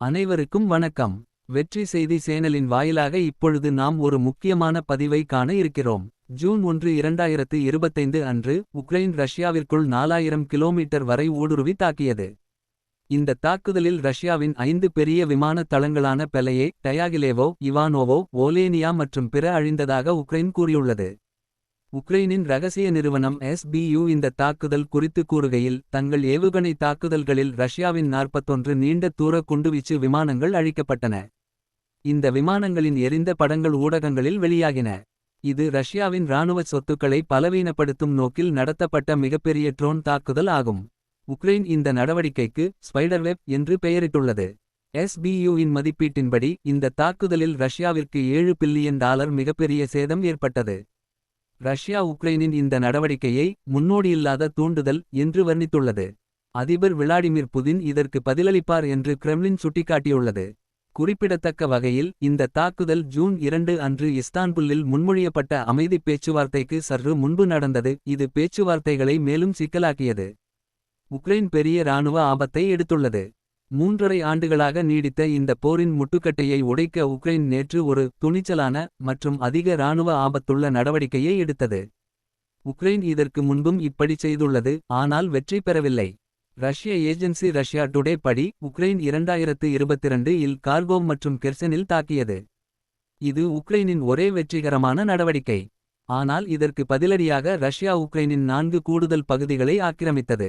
அனைவருக்கும் வணக்கம். வெற்றி செய்தி சேனலின் வாயிலாக இப்பொழுது நாம் ஒரு முக்கியமான பதிவை காண இருக்கிறோம். ஜூன் ஒன்று இரண்டாயிரத்து இருபத்தைந்து அன்று உக்ரைன் ரஷ்யாவிற்குள் நாலாயிரம் கிலோமீட்டர் வரை ஊடுருவி தாக்கியது. இந்த தாக்குதலில் ரஷ்யாவின் ஐந்து பெரிய விமான தளங்களான பெலையே டயாகிலேவோ இவானோவோ ஓலேனியா மற்றும் பிற அழிந்ததாக உக்ரைன் கூறியுள்ளது. உக்ரைனின் ரகசிய நிறுவனம் எஸ்பியு இந்த தாக்குதல் குறித்து கூறுகையில் தங்கள் ஏவுகணை தாக்குதல்களில் ரஷ்யாவின் நாற்பத்தொன்று நீண்ட தூர குண்டுவீச்சு விமானங்கள் அழிக்கப்பட்டன. இந்த விமானங்களின் எரிந்த படங்கள் ஊடகங்களில் வெளியாகின. இது ரஷ்யாவின் இராணுவ சொத்துக்களை பலவீனப்படுத்தும் நோக்கில் நடத்தப்பட்ட மிகப்பெரிய ட்ரோன் தாக்குதல் ஆகும். உக்ரைன் இந்த நடவடிக்கைக்கு ஸ்பைடர்வெப் என்று பெயரிட்டுள்ளது. SBU மதிப்பீட்டின்படி இந்த தாக்குதலில் ரஷ்யாவிற்கு ஏழு பில்லியன் டாலர் மிகப்பெரிய சேதம் ஏற்பட்டது. ரஷ்யா உக்ரைனின் இந்த நடவடிக்கையை முன்னோடியில்லாத தூண்டுதல் என்று வர்ணித்துள்ளது. அதிபர் விளாடிமிர் புதின் இதற்கு பதிலளிப்பார் என்று கிரெம்லின் சுட்டிக்காட்டியுள்ளது. குறிப்பிடத்தக்க வகையில் இந்த தாக்குதல் ஜூன் இரண்டு அன்று இஸ்தான்புல்லில் முன்மொழியப்பட்ட அமைதிப் பேச்சுவார்த்தைக்கு சற்று முன்பு நடந்தது. இது பேச்சுவார்த்தைகளை மேலும் சிக்கலாக்கியது. உக்ரைன் பெரிய இராணுவ ஆபத்தை எடுத்துள்ளது. மூன்றரை ஆண்டுகளாக நீடித்த இந்த போரின் முட்டுக்கட்டையை உடைக்க உக்ரைன் நேற்று ஒரு துணிச்சலான மற்றும் அதிக இராணுவ ஆபத்துள்ள நடவடிக்கையை எடுத்தது. உக்ரைன் இதற்கு முன்பும் இப்படி செய்துள்ளது ஆனால் வெற்றி பெறவில்லை. ரஷ்ய ஏஜென்சி ரஷ்யா டுடே படி உக்ரைன் இரண்டாயிரத்து இருபத்திரண்டு இல் கார்கோவ் மற்றும் கெர்சனில் தாக்கியது. இது உக்ரைனின் ஒரே வெற்றிகரமான நடவடிக்கை. ஆனால் இதற்கு பதிலடியாக ரஷ்யா உக்ரைனின் நான்கு கூடுதல் பகுதிகளை ஆக்கிரமித்தது.